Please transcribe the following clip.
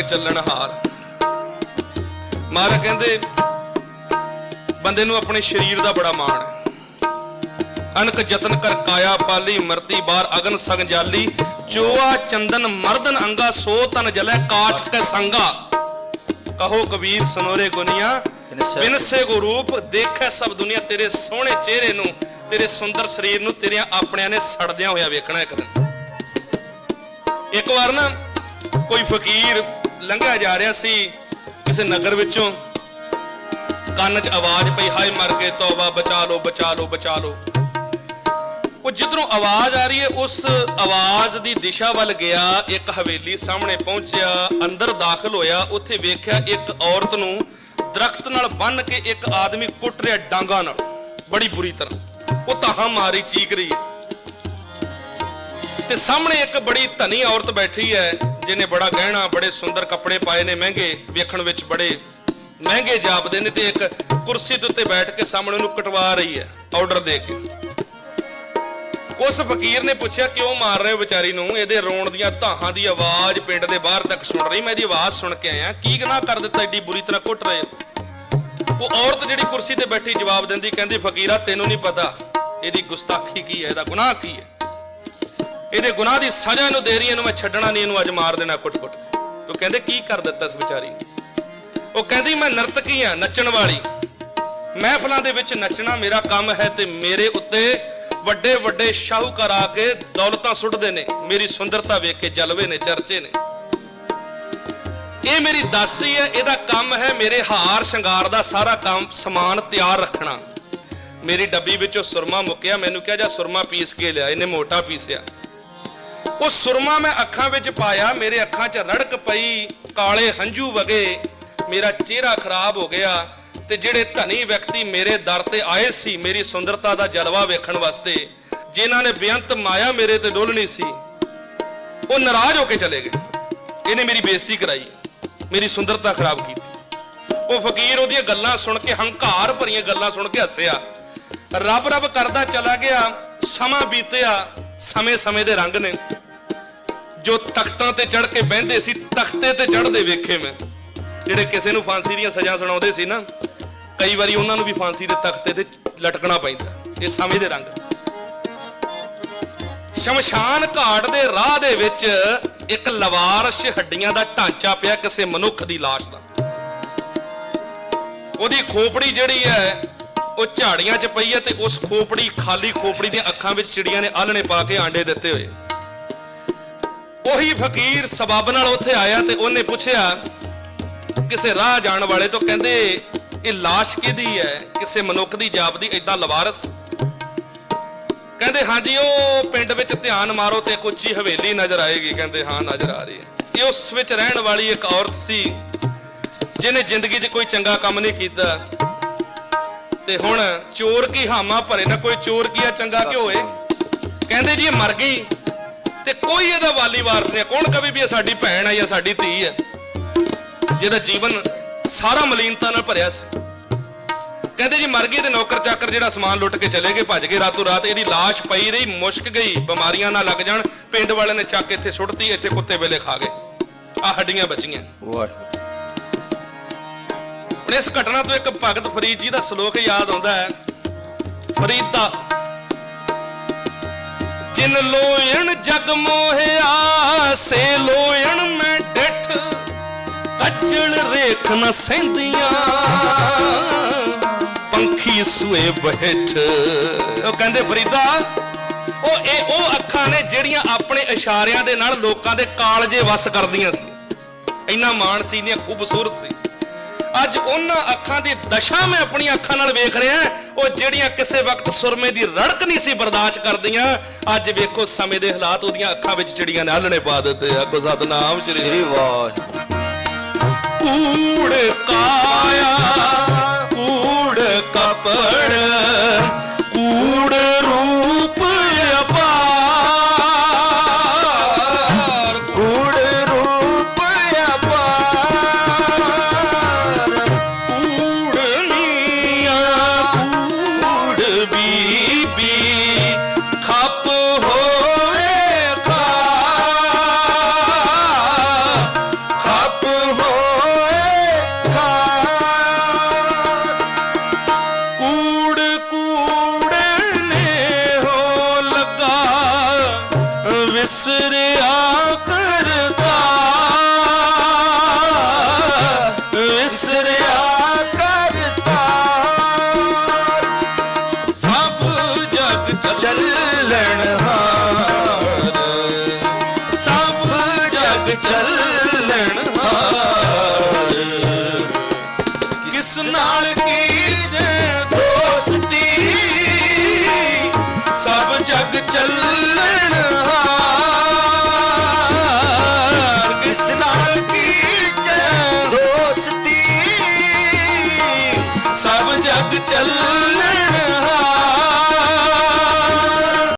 ਜਗ ਚੱਲਣ ਹਾਰ। ਮਹਾਰਾ ਕਹਿੰਦੇ ਬੰਦੇ ਨੂੰ ਆਪਣੇ ਸਰੀਰ ਦਾ ਬੜਾ ਮਾਣ ਹੈ। ਅਨਕ ਯਤਨ ਕਰ ਕਾਇਆ ਪਾਲੀ ਮਰਤੀ ਬਾਰ ਅਗਨ ਸਗ ਜਾਲੀ। ਚੋਆ ਚੰਦਨ ਮਰਦਨ ਅੰਗਾ ਸੋ ਤਨ ਜਲੈ ਕਾਠ ਕੈ ਸੰਗਾ। ਕਹੋ ਕਬੀਰ ਸਨੋਰੇ ਗੁਨੀਆ ਬਿਨਸੈ- ਬਿਨਸੇ ਕੋ ਰੂਪ ਦੇਖੈ ਸਭ ਦੁਨੀਆ ਤੇਰੇ ਸੋਹਣੇ ਚਿਹਰੇ ਨੂੰ ਤੇਰੇ ਸੁੰਦਰ ਸਰੀਰ ਨੂੰ ਤੇਰੀਆਂ ਆਪਣਿਆਂ ਨੇ ਸੜਦਿਆਂ ਹੋਇਆ ਵੇਖਣਾ ਇੱਕ ਦਿਨ। ਇੱਕ ਵਾਰ ਨਾ ਕੋਈ ਫਕੀਰ ਲੰਘਿਆ ਜਾ ਰਿਹਾ ਸੀ ਕਿਸੇ ਨਗਰ ਵਿੱਚੋਂ। ਕੰਨ 'ਚ ਆਵਾਜ਼ ਪਈ, ਹਾਏ ਮਰ ਗਏ, ਤੌਬਾ ਬਚਾ ਲਓ ਬਚਾ ਲਓ ਬਚਾ ਲਓ। ਉਹ ਜਿੱਧਰੋਂ ਆਵਾਜ਼ ਆ ਰਹੀ ਹੈ, ਉਸ ਆਵਾਜ਼ ਦੀ ਦਿਸ਼ਾ ਵੱਲ ਗਿਆ, ਇੱਕ ਹਵੇਲੀ ਸਾਹਮਣੇ ਪਹੁੰਚਿਆ, ਅੰਦਰ ਦਾਖਲ ਹੋਇਆ, ਉੱਥੇ ਵੇਖਿਆ ਇੱਕ ਔਰਤ ਨੂੰ ਦਰਖਤ ਨਾਲ ਬੰਨ੍ਹ ਕੇ ਇੱਕ ਆਦਮੀ ਕੁੱਟ ਰਿਹਾ ਡਾਂਗਾ ਨਾਲ। ਬੜੀ ਬੁਰੀ ਤਰ੍ਹਾਂ। ਉਹ ਤਾਹਾਂ ਮਾਰੀ, ਚੀਕ ਰਹੀ ਹੈ। ਤੇ ਸਾਹਮਣੇ ਇੱਕ ਬੜੀ ਧਨੀ ਔਰਤ ਬੈਠੀ ਹੈ ਜਿਹਨੇ ਬੜਾ ਗਹਿਣਾ, ਬੜੇ ਸੁੰਦਰ ਕੱਪੜੇ ਪਾਏ ਨੇ, ਮਹਿੰਗੇ ਵੇਖਣ ਵਿੱਚ ਬੜੇ ਮਹਿੰਗੇ ਜਾਪਦੇ ਨੇ ਤੇ ਇੱਕ ਕੁਰਸੀ ਦੇ ਉੱਤੇ ਬੈਠ ਕੇ ਸਾਹਮਣੇ ਉਹਨੂੰ ਕਟਵਾ ਰਹੀ ਹੈ ਆਰਡਰ ਦੇ ਕੇ। ਉਸ ਫਕੀਰ ਨੇ ਪੁੱਛਿਆ, ਕਿਉਂ ਮਾਰ ਰਹੇ ਹੋ ਵਿਚਾਰੀ ਨੂੰ? ਇਹਦੇ ਰੋਣ ਦੀਆਂ ਧਾਹਾਂ ਦੀ ਆਵਾਜ਼ ਪਿੰਡ ਦੇ ਬਾਹਰ ਤੱਕ ਸੁਣ ਰਹੀ, ਮੈਂ ਇਹਦੀ ਆਵਾਜ਼ ਸੁਣ ਕੇ ਆਇਆ। ਕੀ ਗੁਨਾਹ ਕਰ ਦਿੱਤਾ, ਏਡੀ ਬੁਰੀ ਤਰ੍ਹਾਂ ਕੁੱਟ ਰਹੇ ਉਹ ਔਰਤ ਜਿਹੜੀ ਕੁਰਸੀ ਤੇ ਬੈਠੀ ਜਵਾਬ ਦਿੰਦੀ, ਕਹਿੰਦੀ, ਫਕੀਰਾ, ਤੈਨੂੰ ਨਹੀਂ ਪਤਾ, ਇਹਦੀ ਗੁਸਤਾਖੀ ਕੀ ਹੈ, ਇਹਦਾ ਗੁਨਾਹ ਕੀ ਹੈ? ਇਹਦੇ ਗੁਨਾਹ ਦੀ ਸਜ਼ਾ ਇਹਨੂੰ ਦੇ ਰਹੀ ਇਹਨੂੰ ਮੈਂ ਛੱਡਣਾ ਨਹੀਂ, ਇਹਨੂੰ ਅੱਜ ਮਾਰ ਦੇਣਾ ਕੁੱਟ-ਕੁੱਟ। ਤੂੰ ਕਹਿੰਦੇ, ਕੀ ਕਰ ਦਿੱਤਾ ਇਸ ਵਿਚਾਰੀ ਉਹ ਕਹਿੰਦੀ, ਮੈਂ ਨਰਤਕੀ ਆ ਨੱਚਣ ਵਾਲੀ। ਮਹਿਫਲਾਂ ਦੇ ਵਿੱਚ ਨੱਚਣਾ ਮੇਰਾ ਕੰਮ ਹੈ ਤੇ ਮੇਰੇ ਉੱਤੇ ਵੱਡੇ ਵੱਡੇ ਸ਼ਾਹੂਕਾਰ ਆ ਕੇ ਦੌਲਤਾਂ ਸੁੱਟਦੇ ਨੇ। ਮੇਰੀ ਸੁੰਦਰਤਾ ਵੇਖ ਕੇ ਜਲਵੇ ਨੇ, ਚਰਚੇ ਨੇ। ਇਹ ਮੇਰੀ ਦਾਸੀ ਹੈ, ਇਹਦਾ ਕੰਮ ਹੈ ਮੇਰੇ ਹਾਰ ਸ਼ਿੰਗਾਰ ਦਾ ਸਾਰਾ ਕੰਮ, ਸਮਾਨ ਤਿਆਰ ਰੱਖਣਾ। ਮੇਰੀ ਡੱਬੀ ਵਿੱਚੋਂ ਸੁਰਮਾ ਮੁੱਕਿਆ, ਮੈਨੂੰ ਕਿਹਾ, ਜਾ ਸੁਰਮਾ ਪੀਸ ਕੇ ਲਿਆ, ਇਹਨੇ ਮੋਟਾ ਪੀਸਿਆ। ਉਹ ਸੁਰਮਾ ਮੈਂ ਅੱਖਾਂ ਵਿੱਚ ਪਾਇਆ, ਮੇਰੇ ਅੱਖਾਂ 'ਚ ਰੜਕ ਪਈ, ਕਾਲੇ ਹੰਝੂ ਵਗੇ, ਮੇਰਾ ਚਿਹਰਾ ਖਰਾਬ ਹੋ ਗਿਆ ਤੇ ਜਿਹੜੇ ਧਨੀ ਵਿਅਕਤੀ ਮੇਰੇ ਦਰ ਤੇ ਆਏ ਸੀ, ਮੇਰੀ ਸੁੰਦਰਤਾ ਦਾ ਜਲਵਾ ਵੇਖਣ ਵਾਸਤੇ, ਜਿਨ੍ਹਾਂ ਨੇ ਬੇਅੰਤ ਮਾਇਆ ਮੇਰੇ ਤੇ ਡੋਲਣੀ ਸੀ, ਉਹ ਨਾਰਾਜ਼ ਹੋ ਕੇ ਚਲੇ ਗਏ। ਇਹਨੇ ਮੇਰੀ ਬੇਇੱਜ਼ਤੀ ਕਰਾਈ, ਮੇਰੀ ਸੁੰਦਰਤਾ ਖਰਾਬ ਕੀਤੀ। ਉਹ ਫਕੀਰ ਉਹਦੀਆਂ ਗੱਲਾਂ ਸੁਣ ਕੇ, ਹੰਕਾਰ ਭਰੀਆਂ ਗੱਲਾਂ ਸੁਣ ਕੇ ਹੱਸਿਆ। ਰੱਬ ਰੱਬ ਕਰਦਾ ਚਲਾ ਗਿਆ, ਸਮਾਂ ਬੀਤਿਆ ਸਮੇਂ ਸਮੇਂ ਦੇ ਰੰਗ ਨੇ। ਜੋ ਤਖਤਾਂ ਤੇ ਚੜ ਕੇ ਬਹਿੰਦੇ ਸੀ, ਤਖਤੇ ਤੇ ਚੜਦੇ ਵੇਖੇ ਮੈਂ। ਜਿਹੜੇ ਕਿਸੇ ਨੂੰ ਫਾਂਸੀ ਦੀਆਂ ਸਜ਼ਾ ਸੁਣਾਉਂਦੇ ਸੀ ਨਾ, ਕਈ ਵਾਰੀ ਉਹਨਾਂ ਨੂੰ ਵੀ ਫਾਂਸੀ ਦੇ ਤਖਤੇ ਤੇ ਲਟਕਣਾ ਪੈਂਦਾ। ਇਹ ਸਮੇਂ ਦੇ ਰੰਗ। ਸ਼ਮਸ਼ਾਨ ਘਾਟ ਦੇ ਰਾਹ ਦੇ ਵਿੱਚ ਇੱਕ ਲਵਾਰਸ਼ ਹੱਡੀਆਂ ਦਾ ਢਾਂਚਾ ਪਿਆ ਕਿਸੇ ਮਨੁੱਖ ਦੀ ਲਾਸ਼ ਦਾ। ਉਹਦੀ ਖੋਪੜੀ ਜਿਹੜੀ ਹੈ, ਉਹ ਝਾੜੀਆਂ 'ਚ ਪਈ ਹੈ ਤੇ ਉਸ ਖੋਪੜੀ ਖਾਲੀ ਖੋਪੜੀ ਦੀਆਂ ਅੱਖਾਂ ਵਿੱਚ ਚਿੜੀਆਂ ਨੇ ਆਲਣੇ ਪਾ ਕੇ ਆਂਡੇ ਦਿੱਤੇ ਹੋਏ। ਉਹੀ ਫਕੀਰ ਸਬਬ ਨਾਲ ਉੱਥੇ ਆਇਆ ਤੇ ਉਹਨੇ ਪੁੱਛਿਆ, ਕਿਸੇ ਰਾਹ ਜਾਣ ਵਾਲੇ ਤੋਂ ਕਹਿੰਦੇ, ਇਹ লাশ ਕਿਹਦੀ ਹੈ? ਕਿਸੇ ਮਨੁੱਖ ਦੀ ਜਾਪਦੀ ਇਦਾਂ ਲਵਾਰਸ? ਕਹਿੰਦੇ, ਹਾਂਜੀ, ਉਹ ਪਿੰਡ ਵਿੱਚ ਧਿਆਨ ਮਾਰੋ ਤੇ ਇੱਕ ਉੱਚੀ ਹਵੇਲੀ ਨਜ਼ਰ ਆਏਗੀ। ਕਹਿੰਦੇ, ਹਾਂ, ਨਜ਼ਰ ਆ ਰਹੀ ਹੈ। ਇਹ ਉਸ ਵਿੱਚ ਰਹਿਣ ਵਾਲੀ ਇੱਕ ਔਰਤ ਸੀ, ਜਿਹਨੇ ਜ਼ਿੰਦਗੀ 'ਚ ਕੋਈ ਚੰਗਾ ਕੰਮ ਨਹੀਂ ਕੀਤਾ। ਤੇ ਹੁਣ ਚੋਰ ਕੀ ਹਾਮਾ ਭਰੇ ਨਾ, ਕੋਈ ਚੋਰ ਕੀਆ ਚੰਗਾ ਕਿ ਹੋਏ ਕਹਿੰਦੇ ਜੀ, ਇਹ ਮਰ ਗਈ। ਤੇ ਕੋਈ ਇਹਦਾ ਵਾਲੀ ਵਾਰਸ ਨਹੀਂ ਕੌਣ ਕਵੇ ਵੀ ਇਹ ਸਾਡੀ ਭੈਣ ਹੈ ਜਾਂ ਸਾਡੀ ਧੀ ਹੈ? ਜਿਹਦਾ ਜੀਵਨ ਸਾਰਾ ਮਲੀਨਤਾ ਨਾਲ ਭਰਿਆ ਸੀ। ਕਹਿੰਦੇ ਜੀ ਮਰ ਗਈ ਤੇ ਨੌਕਰ ਚਾਕਰ ਜਿਹੜਾ ਸਮਾਨ ਲੁੱਟ ਕੇ ਚਲੇ ਗਏ, ਭੱਜ ਗਏ ਰਾਤੋਂ ਰਾਤ। ਇਹਦੀ ਲਾਸ਼ ਪਈ ਰਹੀ, ਮੁਸ਼ਕ ਗਈ, ਬਿਮਾਰੀਆਂ ਨਾ ਲੱਗ ਜਾਣ। ਪਿੰਡ ਵਾਲਿਆਂ ਨੇ ਚੱਕ ਕੇ ਇੱਥੇ ਸੁੱਟਤੀ, ਇੱਥੇ ਕੁੱਤੇ ਵੇਲੇ ਖਾ ਗਏ। ਆ ਹੱਡੀਆਂ ਬਚੀਆਂ। ਹੁਣ ਇਸ ਘਟਨਾ ਤੋਂ ਇੱਕ ਭਗਤ ਫਰੀਦ ਜੀ ਦਾ ਸ਼ਲੋਕ ਯਾਦ ਆਉਂਦਾ ਹੈ। ਫਰੀਦਾ ਜਿਨ ਲੋਇਣ ਜਗ ਮੋਹਿਆ, ਸੇ ਲੋਇਣ ਮੈਂ ਡਿਠ। ਕੱਚਲ ਰੇਖ ਨ ਸੈਂਦੀਆਂ ਪੰਖੀ ਸੁਏ ਬਹਿਠ। ਉਹ ਕਹਿੰਦੇ, ਫਰੀਦਾ, ਉਹ ਇਹ ਉਹ ਅੱਖਾਂ ਨੇ ਜਿਹੜੀਆਂ ਆਪਣੇ ਇਸ਼ਾਰਿਆਂ ਦੇ ਨਾਲ ਲੋਕਾਂ ਦੇ ਕਾਲਜੇ ਵਸ ਕਰਦੀਆਂ ਸੀ। ਇੰਨਾ ਮਾਣ ਸੀ, ਇੰਨੀਆਂ ਖੂਬਸੂਰਤ ਸੀ। ਅੱਜ ਉਹਨਾਂ ਅੱਖਾਂ ਦੀ ਦਸ਼ਾ ਮੈਂ ਆਪਣੀਆਂ ਅੱਖਾਂ ਨਾਲ ਵੇਖ ਰਿਹਾ ਉਹ ਜਿਹੜੀਆਂ ਕਿਸੇ ਵਕਤ ਸੁਰਮੇ ਦੀ ਰੜਕ ਨਹੀਂ ਸੀ ਬਰਦਾਸ਼ਤ ਕਰਦੀਆਂ ਅੱਜ ਵੇਖੋ ਸਮੇਂ ਦੇ ਹਾਲਾਤ ਉਹਦੀਆਂ ਅੱਖਾਂ ਵਿੱਚ ਚਿੜੀਆਂ ਨੇ ਆਲਣੇ ਪਾ ਦਿੱਤੇ। ਆ ਕੋ ਸਤਨਾਮ ਸ਼੍ਰੀ ਸ੍ਰੀ ਵਾਹਿ ਕੂੜ ਕਾਇਆ। ਕੂੜ ਨੇ ਹੋ ਲੱਗਾ ਵਿਸਰਿਆ